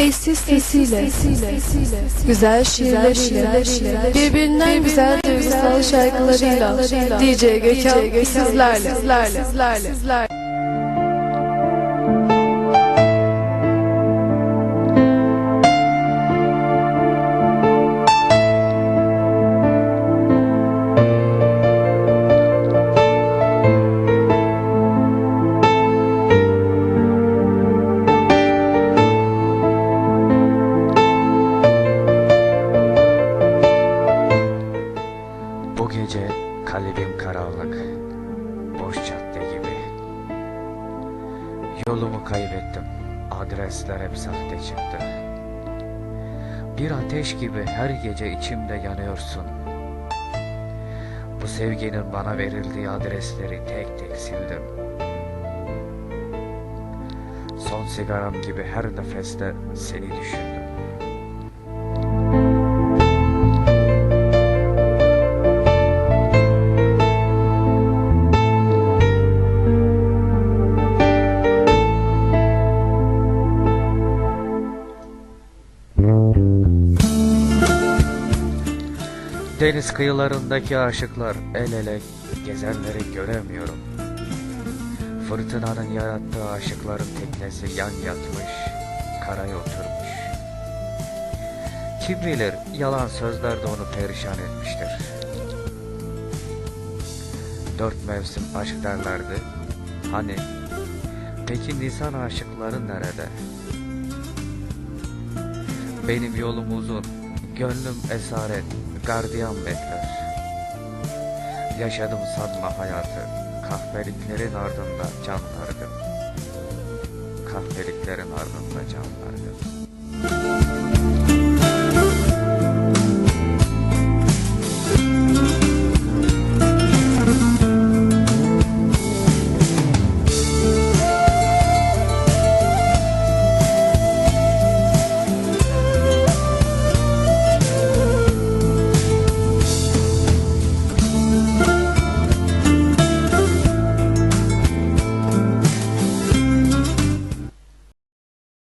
Eşsiz sesiyle, güzel şiirleriyle, birbirinden güzel duygusal şarkılarıyla DJ Gökhan sizlerle. Gece kalbim karanlık, boş cadde gibi. Yolumu kaybettim, adresler hep sahte çıktı. Bir ateş gibi her gece içimde yanıyorsun. Bu sevginin bana verildiği adresleri tek tek sildim. Son sigaram gibi her nefeste seni düşündüm. Deniz kıyılarındaki aşıklar el ele gezenleri göremiyorum. Fırtınanın yarattığı aşıkların teknesi yan yatmış, karaya oturmuş. Kim bilir yalan sözler de onu perişan etmiştir. Dört mevsim aşk derlerdi. Hani peki Nisan aşıkları nerede? Benim yolum uzun, gönlüm esaret, gardiyan bekler. Yaşadım sanma hayatı, kahpeliklerin ardında can verdim. Kahpeliklerin ardında can verdim.